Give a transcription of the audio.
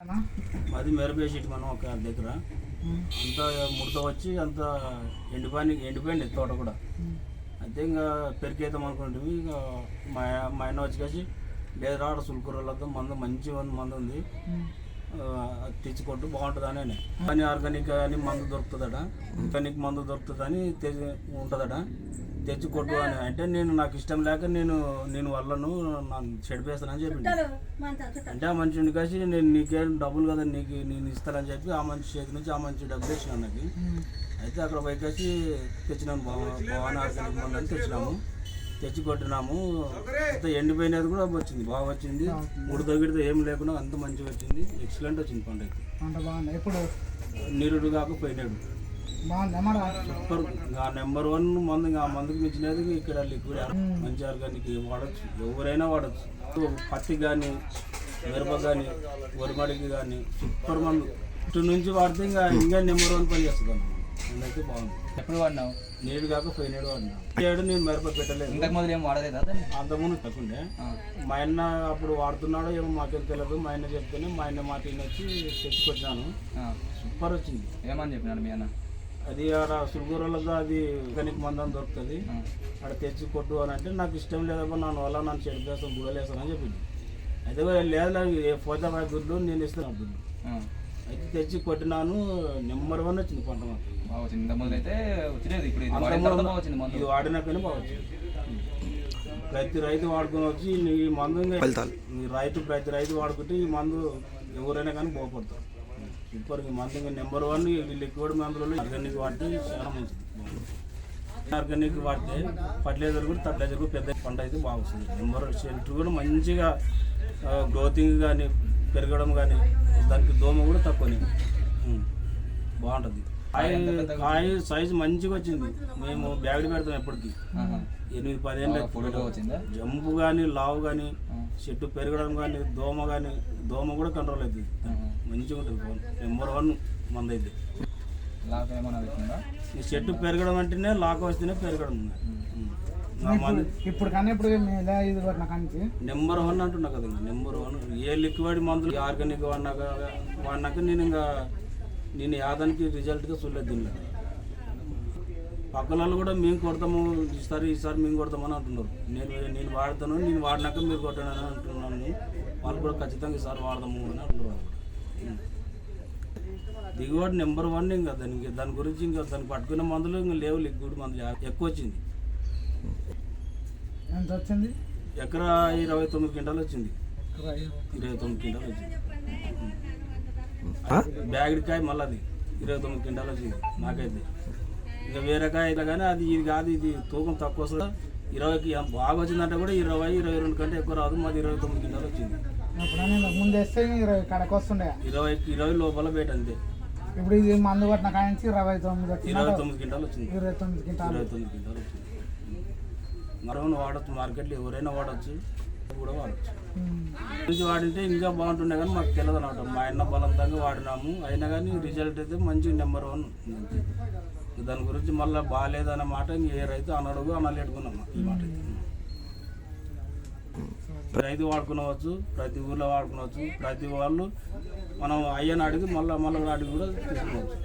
అది అది మెరపేసి మనం ఒక దగ్గర. అంతా ముడత వచ్చి అంత ఎండిపోయి ఎండిపోయింది తోట కూడా. ఉమ్, అయితే ఇంకా పెరికేద్దాం అనుకుంటుంది ఇక మా మా ఆయన వచ్చి కలిసి లేదు రాడ సుల్కూరలతో మందు మంచి మందు మందు ఉంది. తెచ్చుకుంటూ బాగుంటుంది అని. కానీ ఆర్గానిక్ అని మందు దొరుకుతుందట. ఆర్గానిక్ మందు దొరుకుతుందని తెచ్చి ఉంటుందట. తెచ్చి కొట్టు అని. అంటే నేను నాకు ఇష్టం లేక నేను నేను వాళ్ళను నన్ను చెడిపేస్తానని చెప్పింది అంటే ఆ మనిషిని కలిసి నేను నీకేం డబ్బులు కదా నీకు నేను ఇస్తానని చెప్పి ఆ మనిషి చేతి నుంచి ఆ మనిషి డబ్బులు ఇచ్చినాను నాకు. అయితే అక్కడ పైకి వచ్చి తెచ్చినాము భవ- భవానీ ఆర్గానిక్ మందు అని తెచ్చినాము. తెచ్చి కొట్టినాము అంత ఎండిపోయినది కూడా వచ్చింది బాగా వచ్చింది. మూడు తగ్గిడితే ఏం లేకుండా అంత మంచిగా వచ్చింది. ఎక్సలెంట్ వచ్చింది పండుగ అంత బాగుంది. ఇప్పుడు నీరుడు కాక పోయినాడు. సూపర్. ఆ నెంబర్ వన్ మందు ఆ మందుకు మించినది ఇక్కడ లిక్విడ్ మంచి ఆర్గానిక్ వాడచ్చు. ఎవరైనా వాడచ్చు. పత్తి కానీ మిరప కానీ వరిమడికి కానీ సూపర్ మందు. ఇటు నుంచి వాడితే ఇంకా ఇంకా నెంబర్ వన్ పని చేస్తుంది అందుకైతే బాగుంది. ఎప్పుడు వాడినావు? నీడు కాక పోయినాడు వాడినా. ఏడు నేను మిరప పెట్టలేదు. ఇంతకు ముందు ఏం వాడలేదా అంతకుముందు తక్కుండే మా ఆయన అప్పుడు వాడుతున్నాడో ఏమో మాకేం తెలియదు మా ఆయన చెప్తేనే మా ఆయన మాట వచ్చి తెచ్చుకొచ్చాను. సూపర్ వచ్చింది. ఏమని చెప్పినాడు మీ అన్న? అది ఆడ సులుగురలో అది ఆర్గానిక్ మందం దొరుకుతుంది. ఆడ తెచ్చి కొట్టు అని అంటే నాకు ఇష్టం లేదబ్బా నన్ను వల్ల నన్ను చెడిపేస్తాను బుడలేస్తాను అని చెప్పింది అయితే లేదు ఏ పోతే దుడ్డు నేను ఇస్తాను ఆ. అయితే తెచ్చి కొట్టినాను నెంబర్ వన్ వచ్చింది పంట బాగా వచ్చింది. అయితే ఇప్పుడు ఇది వాడిన అంతకుముందు తర్వాత బాగా వచ్చింది మందు. ఇది వాడినాకనే బాగా వచ్చింది ప్రతి రైతు వాడుకొని వచ్చి ఈ మందు ఇంకా ఈ రైతు ప్రతి రైతు వాడుకుంటే ఈ మందు ఎవరైనా కానీ బాగుపడతారు సూపర్ ఈ మందు ఇంకా నెంబర్ వన్ ఈ లిక్విడ్ మందులలో ఆర్గానిక్ వాడితే చాలా మంచిది. ఆర్గానిక్ వాడితే ఫర్టిలైజర్ కూడా ఫర్టిలైజర్ కూడా పెద్ద పంట అయితే బాగా వస్తుంది. నెంబర్ షెల్టర్ కూడా మంచిగా గ్రోతింగ్ కానీ పెరగడం కానీ దానికి దోమ కూడా తక్కువనే. ఉం. బాగుంటుంది. కాయ కాయ సైజు మంచిగా వచ్చింది. మేము బ్యాగ్ పెడతాం ఎప్పటికీ. ఎనిమిది పదేళ్ళు వచ్చిందా? జంపు కానీ లావు కానీ. చెట్టు పెరగడం కానీ దోమ కానీ దోమ కూడా కంట్రోల్ అవుతుంది. మంచిగా ఉంటుంది ఫోన్ నెంబర్ వన్ మంది అయితే లాగా ఏమన్నా పెట్టిందా? ఈ చెట్టు పెరగడం అంటేనే లాక్ వస్తేనే పెరగడం. ఇప్పుడు ఇప్పుడు ఇది నెంబర్ వన్ అంటున్నా కదా ఇంకా నెంబర్ వన్. ఏ లిక్విడ్ మందులు ఆర్గానిక్ వాడినాక వాడినాక నేను ఇంకా నేను యాదానికి రిజల్ట్గా చూడలేదు దీనిలో. పక్కన వాళ్ళు కూడా మేము కొడతాము ఈసారి ఈసారి మేము కొడతామని అంటున్నారు. నేను నేను వాడతాను నేను వాడినాక మీరు కొట్టాను అని అంటున్నాను. వాళ్ళు కూడా ఖచ్చితంగా ఈసారి వాడదాము అని అంటున్నారు. దిగుబడి నెంబర్ వన్ ఇంకా దానికి దాని గురించి ఇంకా దాన్ని పట్టుకునే మందులు ఇంకా లేవు లిక్విడ్ మందులు ఎక్కువ వచ్చింది. ఎంత వచ్చింది ఎకరా ఇరవై తొమ్మిది క్వింటాలు వచ్చింది. ఇరవై. తొమ్మిది. క్వింటాలు వచ్చింది. బ్యాగ్ కాయ మళ్ళీ అది. ఇరవై తొమ్మిది క్వింటాలు వచ్చింది నాకైతే. ఇంకా వేరే కాయ అయితే కానీ అది ఇది కాదు ఇది తూకం తక్కువ వస్తుంది. ఇరవైకి బాగా వచ్చిందంటే కూడా ఇరవై ఇరవై రెండు కంటే ఎక్కువ రాదు. మాది ఇరవై తొమ్మిది క్వింటాలు వచ్చింది. ముందు వేస్తే ఇరవై కడకు వస్తుండే. ఇరవై ఇరవై లోపల బయట అంతే. ఇప్పుడు ఇది మందు కొట్టిన కానించి ఇరవై తొమ్మిది వచ్చింది ఇరవై తొమ్మిది క్వింటాలు వచ్చింది. ఇరవై తొమ్మిది గింటాలు ఇరవై తొమ్మిది క్వింటాలు వచ్చింది. మరొకను వాడచ్చు మార్కెట్లో ఎవరైనా వాడచ్చు కూడా వాడచ్చు. ఉమ్. నుంచి వాడింటే ఇంకా బాగుంటుండే కానీ మాకు తెలియదు అనమాట మా ఆయన బలవంతంగా వాడినాము. అయినా కానీ రిజల్ట్ అయితే మంచి నెంబర్ వన్. దాని గురించి మళ్ళీ బాగాలేదనే మాట ఏ రైతు అనడుగు అనలేటుకున్నాం ఈ మాట రైతు వాడుకునవచ్చు ప్రతి ఊర్లో వాడుకోవచ్చు ప్రతి వాళ్ళు మనం అయ్యని అడిగి మళ్ళీ మళ్ళీ అడిగి కూడా తీసుకోవచ్చు